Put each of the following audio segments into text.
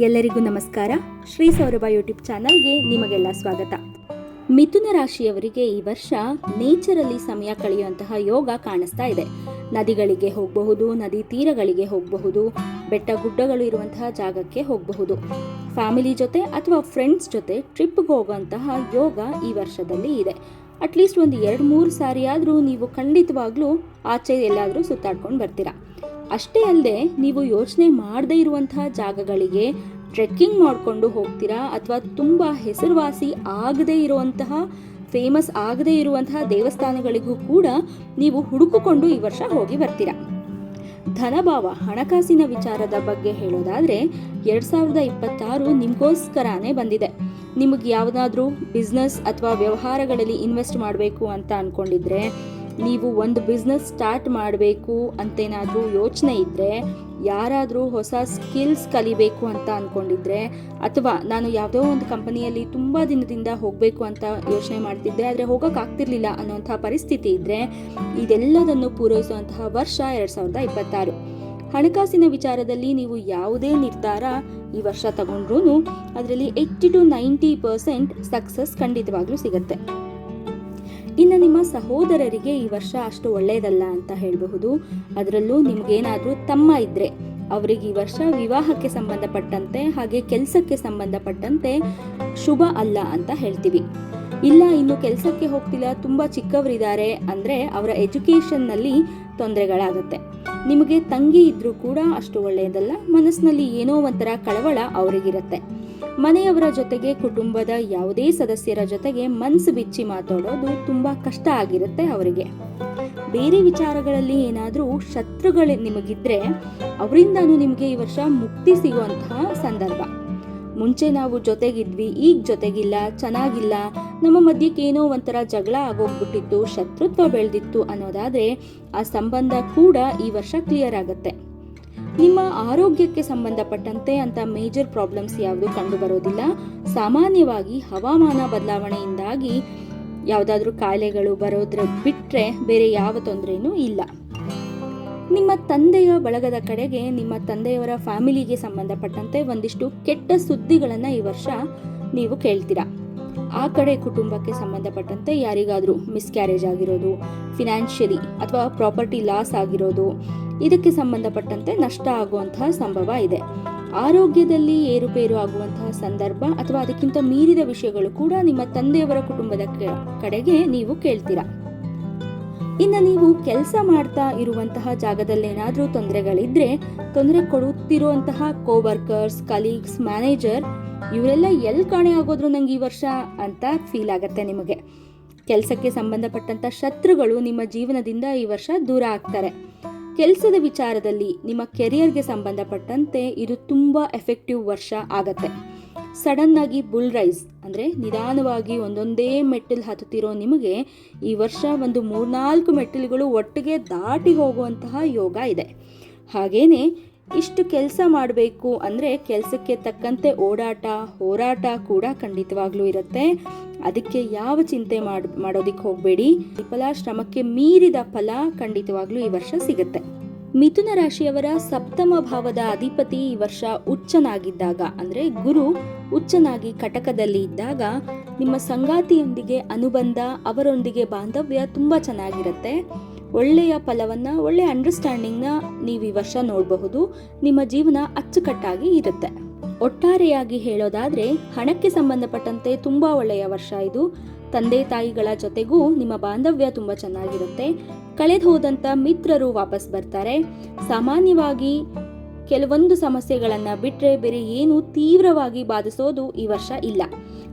ಎಲ್ಲರಿಗೂ ನಮಸ್ಕಾರ. ಶ್ರೀ ಸೌರಭ ಯೂಟ್ಯೂಬ್ ಚಾನಲ್ಗೆ ನಿಮಗೆಲ್ಲ ಸ್ವಾಗತ. ಮಿಥುನ ರಾಶಿಯವರಿಗೆ ಈ ವರ್ಷ ನೇಚರಲ್ಲಿ ಸಮಯ ಕಳೆಯುವಂತಹ ಯೋಗ ಕಾಣಿಸ್ತಾ ಇದೆ. ನದಿಗಳಿಗೆ ಹೋಗಬಹುದು, ನದಿ ತೀರಗಳಿಗೆ ಹೋಗಬಹುದು, ಬೆಟ್ಟ ಗುಡ್ಡಗಳು ಇರುವಂತಹ ಜಾಗಕ್ಕೆ ಹೋಗಬಹುದು. ಫ್ಯಾಮಿಲಿ ಜೊತೆ ಅಥವಾ ಫ್ರೆಂಡ್ಸ್ ಜೊತೆ ಟ್ರಿಪ್ಗೆ ಹೋಗುವಂತಹ ಯೋಗ ಈ ವರ್ಷದಲ್ಲಿ ಇದೆ. ಅಟ್ಲೀಸ್ಟ್ ಒಂದು ಎರಡು ಮೂರು ಸಾರಿ ಆದರೂ ನೀವು ಖಂಡಿತವಾಗ್ಲೂ ಆಚೆ ಎಲ್ಲಾದರೂ ಸುತ್ತಾಡ್ಕೊಂಡು ಬರ್ತೀರಾ. ಅಷ್ಟೇ ಅಲ್ಲದೆ ನೀವು ಯೋಚನೆ ಮಾಡದೇ ಇರುವಂತಹ ಜಾಗಗಳಿಗೆ ಟ್ರೆಕ್ಕಿಂಗ್ ಮಾಡಿಕೊಂಡು ಹೋಗ್ತೀರಾ ಅಥವಾ ತುಂಬ ಹೆಸರುವಾಸಿ ಆಗದೇ ಇರುವಂತಹ, ಫೇಮಸ್ ಆಗದೇ ಇರುವಂತಹ ದೇವಸ್ಥಾನಗಳಿಗೂ ಕೂಡ ನೀವು ಹುಡುಕಿಕೊಂಡು ಈ ವರ್ಷ ಹೋಗಿ ಬರ್ತೀರಾ? ಧನಭಾವ, ಹಣಕಾಸಿನ ವಿಚಾರದ ಬಗ್ಗೆ ಹೇಳೋದಾದರೆ, ಎರಡು ಸಾವಿರದ ಇಪ್ಪತ್ತಾರು ನಿಮಗೋಸ್ಕರನೇ ಬಂದಿದೆ. ನಿಮಗೆ ಯಾವುದಾದ್ರೂ ಬಿಸ್ನೆಸ್ ಅಥವಾ ವ್ಯವಹಾರಗಳಲ್ಲಿ ಇನ್ವೆಸ್ಟ್ ಮಾಡಬೇಕು ಅಂತ ಅಂದ್ಕೊಂಡಿದ್ರೆ ನೀವು ಒಂದು ಬಿಸ್ನೆಸ್ ಸ್ಟಾರ್ಟ್ ಮಾಡಬೇಕು ಅಂತೇನಾದರೂ ಯೋಚನೆ ಇದ್ದರೆ ಯಾರಾದರೂ ಹೊಸ ಸ್ಕಿಲ್ಸ್ ಕಲಿಬೇಕು ಅಂತ ಅಂದ್ಕೊಂಡಿದ್ರೆ ಅಥವಾ ನಾನು ಯಾವುದೋ ಒಂದು ಕಂಪನಿಯಲ್ಲಿ ತುಂಬ ದಿನದಿಂದ ಹೋಗಬೇಕು ಅಂತ ಯೋಚನೆ ಮಾಡ್ತಿದ್ದೆ, ಆದರೆ ಹೋಗೋಕ್ಕಾಗ್ತಿರ್ಲಿಲ್ಲ ಅನ್ನೋಂಥ ಪರಿಸ್ಥಿತಿ ಇದ್ದರೆ ಇದೆಲ್ಲದನ್ನು ಪೂರೈಸುವಂತಹ ವರ್ಷ ಎರಡು ಸಾವಿರದ ಇಪ್ಪತ್ತಾರು. ಹಣಕಾಸಿನ ವಿಚಾರದಲ್ಲಿ ನೀವು ಯಾವುದೇ ನಿರ್ಧಾರ ಈ ವರ್ಷ ತಗೊಂಡ್ರೂ ಅದರಲ್ಲಿ eighty to ninety percent success ಖಂಡಿತವಾಗ್ಲೂ ಸಿಗುತ್ತೆ. ಇನ್ನು ನಿಮ್ಮ ಸಹೋದರರಿಗೆ ಈ ವರ್ಷ ಅಷ್ಟು ಒಳ್ಳೆಯದಲ್ಲ ಅಂತ ಹೇಳಬಹುದು. ಅದರಲ್ಲೂ ನಿಮಗೇನಾದರೂ ತಮ್ಮ ಇದ್ದರೆ ಅವರಿಗೆ ಈ ವರ್ಷ ವಿವಾಹಕ್ಕೆ ಸಂಬಂಧಪಟ್ಟಂತೆ ಹಾಗೆ ಕೆಲಸಕ್ಕೆ ಸಂಬಂಧಪಟ್ಟಂತೆ ಶುಭ ಅಲ್ಲ ಅಂತ ಹೇಳ್ತೀವಿ. ಇಲ್ಲ, ಇನ್ನು ಕೆಲಸಕ್ಕೆ ಹೋಗ್ತಿಲ್ಲ, ತುಂಬ ಚಿಕ್ಕವರಿದ್ದಾರೆ ಅಂದರೆ ಅವರ ಎಜುಕೇಷನ್ನಲ್ಲಿ ತೊಂದರೆಗಳಾಗುತ್ತೆ. ನಿಮಗೆ ತಂಗಿ ಇದ್ದರೂ ಕೂಡ ಅಷ್ಟು ಒಳ್ಳೆಯದಲ್ಲ, ಮನಸ್ಸಿನಲ್ಲಿ ಏನೋ ಒಂಥರ ಕಳವಳ ಅವರಿಗಿರುತ್ತೆ. ಮನೆಯವರ ಜೊತೆಗೆ ಕುಟುಂಬದ ಯಾವುದೇ ಸದಸ್ಯರ ಜೊತೆಗೆ ಮನಸ್ಸು ಬಿಚ್ಚಿ ಮಾತಾಡೋದು ತುಂಬ ಕಷ್ಟ ಆಗಿರುತ್ತೆ ಅವರಿಗೆ. ಬೇರೆ ವಿಚಾರಗಳಲ್ಲಿ ಏನಾದರೂ ಶತ್ರುಗಳು ನಿಮಗಿದ್ರೆ ಅವರಿಂದನೂ ನಿಮಗೆ ಈ ವರ್ಷ ಮುಕ್ತಿ ಸಿಗುವಂತಹ ಸಂದರ್ಭ. ಮುಂಚೆ ನಾವು ಜೊತೆಗಿದ್ವಿ, ಈಗ ಜೊತೆಗಿಲ್ಲ, ಚೆನ್ನಾಗಿಲ್ಲ, ನಮ್ಮ ಮಧ್ಯಕ್ಕೆ ಏನೋ ಒಂಥರ ಜಗಳ ಆಗೋಗ್ಬಿಟ್ಟಿತ್ತು, ಶತ್ರುತ್ವ ಬೆಳೆದಿತ್ತು ಅನ್ನೋದಾದರೆ ಆ ಸಂಬಂಧ ಕೂಡ ಈ ವರ್ಷ ಕ್ಲಿಯರ್ ಆಗುತ್ತೆ. ನಿಮ್ಮ ಆರೋಗ್ಯಕ್ಕೆ ಸಂಬಂಧಪಟ್ಟಂತೆ ಅಂತ ಮೇಜರ್ ಪ್ರಾಬ್ಲಮ್ಸ್ ಯಾವುದು ಕಂಡು ಬರೋದಿಲ್ಲ ಸಾಮಾನ್ಯವಾಗಿ ಹವಾಮಾನ ಬದಲಾವಣೆಯಿಂದಾಗಿ ಯಾವುದಾದ್ರೂ ಕಾಯಿಲೆಗಳು ಬರೋದ್ರ ಬಿಟ್ಟರೆ ಬೇರೆ ಯಾವ ತೊಂದರೆಯೂ ಇಲ್ಲ. ನಿಮ್ಮ ತಂದೆಯ ಬಳಗದ ಕಡೆಗೆ ನಿಮ್ಮ ತಂದೆಯವರ ಫ್ಯಾಮಿಲಿಗೆ ಸಂಬಂಧಪಟ್ಟಂತೆ ಒಂದಿಷ್ಟು ಕೆಟ್ಟ ಸುದ್ದಿಗಳನ್ನು ಈ ವರ್ಷ ನೀವು ಕೇಳ್ತೀರಾ? ಆ ಕಡೆ ಕುಟುಂಬಕ್ಕೆ ಸಂಬಂಧಪಟ್ಟಂತೆ ಯಾರಿಗಾದರೂ ಮಿಸ್ಕ್ಯಾರೇಜ್ ಆಗಿರೋದು ಫಿನಾನ್ಷಿಯಲಿ ಅಥವಾ ಪ್ರಾಪರ್ಟಿ ಲಾಸ್ ಆಗಿರೋದು, ಇದಕ್ಕೆ ಸಂಬಂಧಪಟ್ಟಂತೆ ನಷ್ಟ ಆಗುವಂತಹ ಸಂಭವ ಇದೆ. ಆರೋಗ್ಯದಲ್ಲಿ ಏರುಪೇರು ಆಗುವಂತಹ ಸಂದರ್ಭ ಅಥವಾ ಅದಕ್ಕಿಂತ ಮೀರಿದ ವಿಷಯಗಳು ಕೂಡ ನಿಮ್ಮ ತಂದೆಯವರ ಕುಟುಂಬದ ಕಡೆಗೆ ನೀವು ಕೇಳ್ತೀರಾ? ಇನ್ನು ನೀವು ಕೆಲಸ ಮಾಡ್ತಾ ಇರುವಂತಹ ಜಾಗದಲ್ಲೇನಾದರೂ ತೊಂದರೆಗಳಿದ್ರೆ ತೊಂದರೆ ಕೊಡುತ್ತಿರುವಂತಹ ಕೋವರ್ಕರ್ಸ್ ಕಲೀಗ್ಸ್ ಮ್ಯಾನೇಜರ್ ಇವರೆಲ್ಲ ಎಲ್ಲಿ ಕಾಣೆ ಆಗೋದ್ರು ನಂಗೆ ಈ ವರ್ಷ ಅಂತ ಫೀಲ್ ಆಗುತ್ತೆ ನಿಮಗೆ. ಕೆಲಸಕ್ಕೆ ಸಂಬಂಧಪಟ್ಟಂತ ಶತ್ರುಗಳು ನಿಮ್ಮ ಜೀವನದಿಂದ ಈ ವರ್ಷ ದೂರ ಆಗ್ತಾರೆ. ಕೆಲಸದ ವಿಚಾರದಲ್ಲಿ ನಿಮ್ಮ ಕೆರಿಯರ್ಗೆ ಸಂಬಂಧಪಟ್ಟಂತೆ ಇದು ತುಂಬ ಎಫೆಕ್ಟಿವ್ ವರ್ಷ ಆಗತ್ತೆ. ಸಡನ್ ಆಗಿ ಬುಲ್ ರೈಸ್ ಅಂದರೆ ನಿಧಾನವಾಗಿ ಒಂದೊಂದೇ ಮೆಟ್ಟಿಲು ಹತ್ತುತ್ತಿರೋ ನಿಮಗೆ ಈ ವರ್ಷ ಒಂದು ಮೂರ್ನಾಲ್ಕು ಮೆಟ್ಟಿಲುಗಳು ಒಟ್ಟಿಗೆ ದಾಟಿ ಹೋಗುವಂತಹ ಯೋಗ ಇದೆ. ಹಾಗೇನೆ ಇಷ್ಟು ಕೆಲಸ ಮಾಡಬೇಕು ಅಂದರೆ ಕೆಲಸಕ್ಕೆ ತಕ್ಕಂತೆ ಓಡಾಟ, ಹೋರಾಟ ಕೂಡ ಖಂಡಿತವಾಗ್ಲೂ ಇರುತ್ತೆ. ಅದಕ್ಕೆ ಯಾವ ಚಿಂತೆ ಮಾಡ್ ಮಾಡೋದಕ್ಕೆ ಹೋಗಬೇಡಿ. ಫಲ ಶ್ರಮಕ್ಕೆ ಮೀರಿದ ಫಲ ಖಂಡಿತವಾಗ್ಲೂ ಈ ವರ್ಷ ಸಿಗುತ್ತೆ. ಮಿಥುನ ರಾಶಿಯವರ ಸಪ್ತಮ ಭಾವದ ಅಧಿಪತಿ ಈ ವರ್ಷ ಉಚ್ಚನಾಗಿದ್ದಾಗ, ಅಂದರೆ ಗುರು ಉಚ್ಚನಾಗಿ ಕಟಕದಲ್ಲಿ ಇದ್ದಾಗ, ನಿಮ್ಮ ಸಂಗಾತಿಯೊಂದಿಗೆ ಅನುಬಂಧ, ಅವರೊಂದಿಗೆ ಬಾಂಧವ್ಯ ತುಂಬ ಚೆನ್ನಾಗಿರುತ್ತೆ. ಒಳ್ಳೆಯ ಫಲವನ್ನ ಒಳ್ಳೆಯ ಅಂಡರ್ಸ್ಟ್ಯಾಂಡಿಂಗ್ನ ನೀವು ಈ ವರ್ಷ ನೋಡಬಹುದು. ನಿಮ್ಮ ಜೀವನ ಅಚ್ಚುಕಟ್ಟಾಗಿ ಇರುತ್ತೆ. ಒಟ್ಟಾರೆಯಾಗಿ ಹೇಳೋದಾದ್ರೆ, ಹಣಕ್ಕೆ ಸಂಬಂಧಪಟ್ಟಂತೆ ತುಂಬ ಒಳ್ಳೆಯ ವರ್ಷ ಇದು. ತಂದೆ ತಾಯಿಗಳ ಜೊತೆಗೂ ನಿಮ್ಮ ಬಾಂಧವ್ಯ ತುಂಬ ಚೆನ್ನಾಗಿರುತ್ತೆ. ಕಳೆದು ಹೋದಂಥ ಮಿತ್ರರು ವಾಪಸ್ ಬರ್ತಾರೆ. ಸಾಮಾನ್ಯವಾಗಿ ಕೆಲವೊಂದು ಸಮಸ್ಯೆಗಳನ್ನು ಬಿಟ್ಟರೆ ಬೇರೆ ಏನು ತೀವ್ರವಾಗಿ ಬಾಧಿಸೋದು ಈ ವರ್ಷ ಇಲ್ಲ.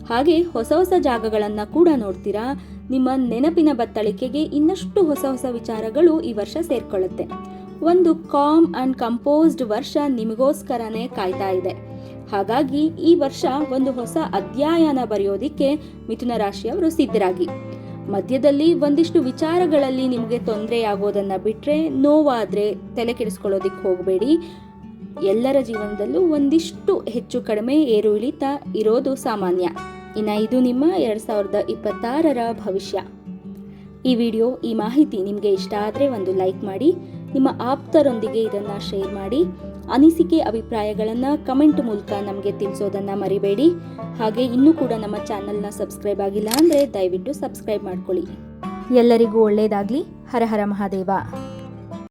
ಹಾಗೆ ಹೊಸ ಹೊಸ ಜಾಗಗಳನ್ನು ಕೂಡ ನೋಡ್ತೀರಾ? ನಿಮ್ಮ ನೆನಪಿನ ಬತ್ತಳಿಕೆಗೆ ಇನ್ನಷ್ಟು ಹೊಸ ಹೊಸ ವಿಚಾರಗಳು ಈ ವರ್ಷ ಸೇರ್ಕೊಳ್ಳುತ್ತೆ. ಒಂದು ಕಾಮ್ ಅಂಡ್ ಕಂಪೋಸ್ಡ್ ವರ್ಷ ನಿಮಗೋಸ್ಕರನೇ ಕಾಯ್ತಾ ಇದೆ. ಹಾಗಾಗಿ ಈ ವರ್ಷ ಒಂದು ಹೊಸ ಅಧ್ಯಾಯನ ಬರೆಯೋದಿಕ್ಕೆ ಮಿಥುನ ರಾಶಿಯವರು ಸಿದ್ಧರಾಗಿ. ಮಧ್ಯದಲ್ಲಿ ಒಂದಿಷ್ಟು ವಿಚಾರಗಳಲ್ಲಿ ನಿಮಗೆ ತೊಂದರೆ ಆಗೋದನ್ನ ಬಿಟ್ಟರೆ ನೋವಾದರೆ ತಲೆ ಕೆಡಿಸ್ಕೊಳ್ಳೋದಿಕ್ಕೆ ಹೋಗಬೇಡಿ. ಎಲ್ಲರ ಜೀವನದಲ್ಲೂ ಒಂದಿಷ್ಟು ಹೆಚ್ಚು ಕಡಿಮೆ ಏರು ಇಳಿತ ಇರೋದು ಸಾಮಾನ್ಯ. ಇನ್ನು ಇದು ನಿಮ್ಮ ಎರಡು ಸಾವಿರದ ಇಪ್ಪತ್ತಾರರ ಭವಿಷ್ಯ. ಈ ವಿಡಿಯೋ, ಈ ಮಾಹಿತಿ ನಿಮಗೆ ಇಷ್ಟ ಆದರೆ ಒಂದು ಲೈಕ್ ಮಾಡಿ, ನಿಮ್ಮ ಆಪ್ತರೊಂದಿಗೆ ಇದನ್ನು ಶೇರ್ ಮಾಡಿ, ಅನಿಸಿಕೆ, ಅಭಿಪ್ರಾಯಗಳನ್ನು ಕಮೆಂಟ್ ಮೂಲಕ ನಮಗೆ ತಿಳಿಸೋದನ್ನು ಮರಿಬೇಡಿ. ಹಾಗೆ ಇನ್ನೂ ಕೂಡ ನಮ್ಮ ಚಾನಲ್ನ ಸಬ್ಸ್ಕ್ರೈಬ್ ಆಗಿಲ್ಲ ಅಂದರೆ ದಯವಿಟ್ಟು ಸಬ್ಸ್ಕ್ರೈಬ್ ಮಾಡ್ಕೊಳ್ಳಿ. ಎಲ್ಲರಿಗೂ ಒಳ್ಳೆಯದಾಗಲಿ ಹರ ಹರ ಮಹಾದೇವ.